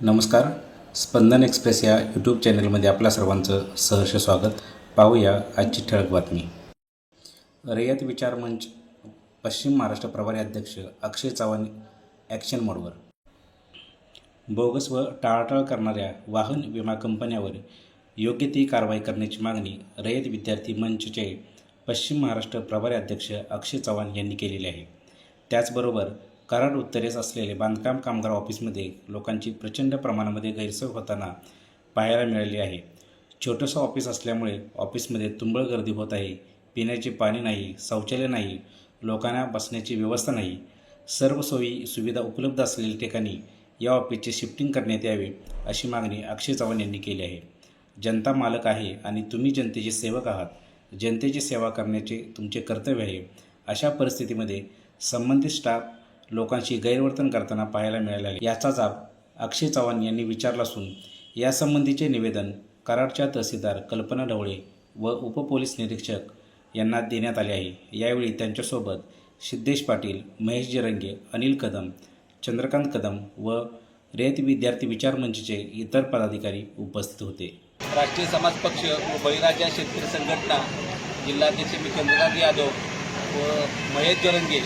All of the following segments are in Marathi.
नमस्कार. स्पंदन एक्सप्रेस या यूट्यूब चॅनलमध्ये आपल्या सर्वांचं सहर्ष स्वागत. पाहूया आजची ठळक बातमी. रयत विचार मंच पश्चिम महाराष्ट्र प्रभारी अध्यक्ष अक्षय चव्हाण ॲक्शन मोडवर बोगस व टाळाटाळ करणाऱ्या वाहन विमा कंपन्यावर योग्य ती कारवाई करण्याची मागणी रयत विद्यार्थी मंचचे पश्चिम महाराष्ट्र प्रभारी अध्यक्ष अक्षय चव्हाण यांनी केलेली आहे. त्याचबरोबर कराड उत्तरेस असलेले बांधकाम कामगार ऑफिसमध्ये लोकांची प्रचंड प्रमाणामध्ये गैरसोय होताना पाहायला मिळाली आहे. छोटंसं ऑफिस असल्यामुळे ऑफिसमध्ये तुंबळ गर्दी होत आहे. पिण्याचे पाणी नाही शौचालय नाही लोकांना बसण्याची व्यवस्था नाही. सर्व सोयी सुविधा उपलब्ध असलेल्या ठिकाणी या ऑफिसचे शिफ्टिंग करण्यात यावे अशी मागणी अक्षय चव्हाण यांनी केली आहे. जनता मालक आहे आणि तुम्ही जनतेचे सेवक आहात. जनतेची सेवा करण्याचे तुमचे कर्तव्य आहे. अशा परिस्थितीमध्ये संबंधित स्टाफ लोकांशी गैरवर्तन करताना पाहायला मिळाले आहे. याचा जाब अक्षय चव्हाण यांनी विचारला असून यासंबंधीचे निवेदन कराडच्या तहसीलदार कल्पना ढवळे व उपपोलीस निरीक्षक यांना देण्यात आले आहे. यावेळी त्यांच्यासोबत सिद्धेश पाटील महेश जरंगे अनिल कदम चंद्रकांत कदम व रयत विद्यार्थी विचार मंचचे इतर पदाधिकारी उपस्थित होते. राष्ट्रीय समाज पक्ष व बळीराजा शेतकरी संघटना जिल्हाध्यक्ष मी चंद्रकांत यादव व महेश जरंगे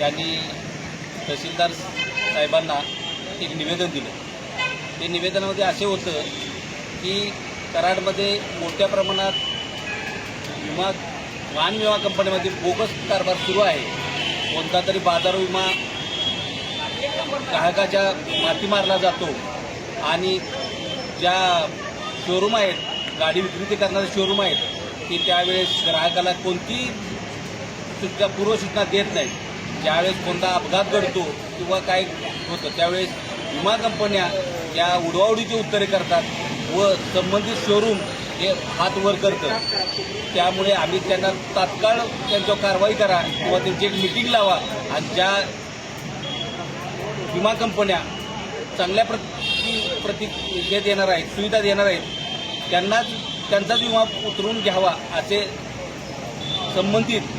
यांनी तहसीलदार साहेबांना एक निवेदन दिलं. ते निवेदनामध्ये असे होतं की कराडमध्ये मोठ्या प्रमाणात विमा वाहन विमा कंपनीमध्ये बोगस कारभार सुरू आहे. कोणता तरी बाजार विमा ग्राहकाच्या माती मारला जातो आणि ज्या शोरूम आहेत गाडी विक्रेते करणारे शोरूम आहेत की त्यावेळेस ग्राहकाला कोणती सुद्धा पूर्वसूचना देत नाहीत. ज्यावेळेस कोणता अपघात घडतो किंवा काय होतं त्यावेळेस विमा कंपन्या या उडवाउडीची उत्तरे करतात व संबंधित शोरूम हे हात वर करतं. त्यामुळे आम्ही त्यांना तात्काळ त्यांच्यावर कारवाई करा किंवा त्यांची एक मिटिंग लावा आणि ज्या विमा कंपन्या चांगल्या प्रती प्रति हे देणार आहेत सुविधा देणार आहेत त्यांनाच त्यांचाच विमा उतरून घ्यावा असे संबंधित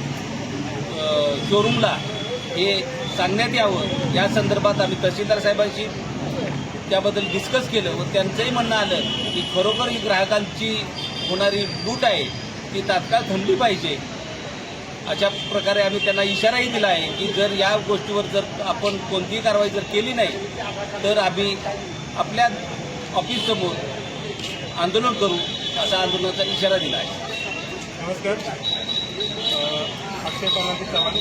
शोरूमला हे सांगण्यात यावं. या संदर्भात आम्ही तहसीलदार साहेबांशी त्याबद्दल डिस्कस केलं व त्यांचंही म्हणणं आलं की खरोखर ही ग्राहकांची होणारी लूट आहे ती तात्काळ थांबली पाहिजे. अशा प्रकारे आम्ही त्यांना इशाराही दिला आहे की जर या गोष्टीवर जर आपण कोणतीही कारवाई जर केली नाही तर आम्ही आपल्या ऑफिससमोर आंदोलन करू असा आंदोलनाचा इशारा दिला आहे. नमस्कार. अक्षय चव्हाण.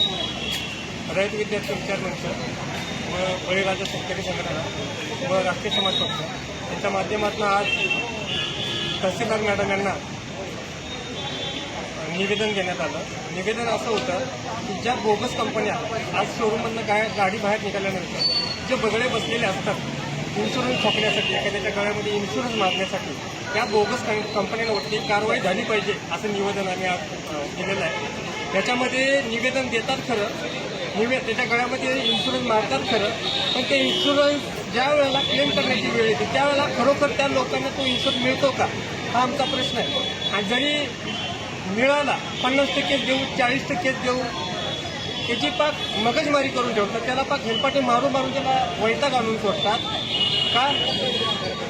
रयत विद्यार्थी विचार मंच व बळीराजा शेतकरी संघटना व राष्ट्रीय समाज पक्ष यांच्या माध्यमातून आज तहसीलदार मॅडम यांना निवेदन देण्यात आलं. निवेदन असं होतं की ज्या बोगस कंपन्या आज शोरूममधनं गा गाडी बाहेर निघाल्यानंतर जे बगडे बसलेले असतात इन्शुरन्स छापण्यासाठी एखाद्याच्या गळ्यामध्ये इन्शुरन्स मागण्यासाठी त्या बोगस कं- कंपन्यांवरती कारवाई झाली पाहिजे असं निवेदन आम्ही आज दिलेलं आहे. त्याच्यामध्ये निवेदन देतात खरं निवे त्याच्या गळ्यामध्ये इन्शुरन्स मारतात खरं पण ते इन्शुरन्स ज्या वेळेला क्लेम करण्याची वेळ येते त्यावेळेला खरोखर त्या लोकांना तो इन्शुरन्स मिळतो का? हा आमचा प्रश्न आहे. आणि जरी मिळाला पन्नास टक्के देऊ चाळीस टक्के देऊ त्याची पाक मगजमारी करून ठेवतात त्याला पाक हेलपाटे मारून मारून त्याला वैताग आणून सोडतात. का?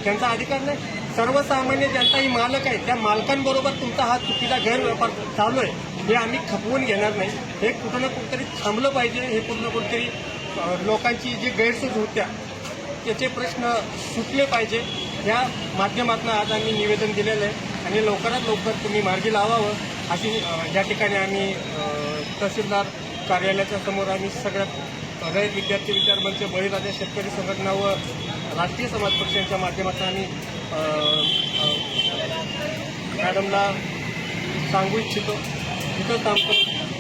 त्यांचा अधिकार नाही. सर्वसामान्य जनता ही मालक आहे. त्या मालकांबरोबर तुमचा हा चुकीचा गैरव्यापार चालू आहे. हे आम्ही खपवून घेणार नाही. हे कुठं ना कुठंतरी थांबलं पाहिजे हे कुठं कुठंतरी लोकांची जी गैरसोय होत्या त्याचे प्रश्न सुटले पाहिजे. या माध्यमातून आज आम्ही निवेदन दिलेलं आहे आणि लवकरात लवकर तुम्ही मार्गी लावावं अशी या ठिकाणी आम्ही तहसीलदार कार्यालयाच्या समोर आम्ही सगळ्यात रयत विद्यार्थी विचार मंच बळीराजा शेतकरी संघटना व राष्ट्रीय समाज पक्षांच्या माध्यमातून आम्ही मॅडमला सांगू इच्छितो. इथं थांबतो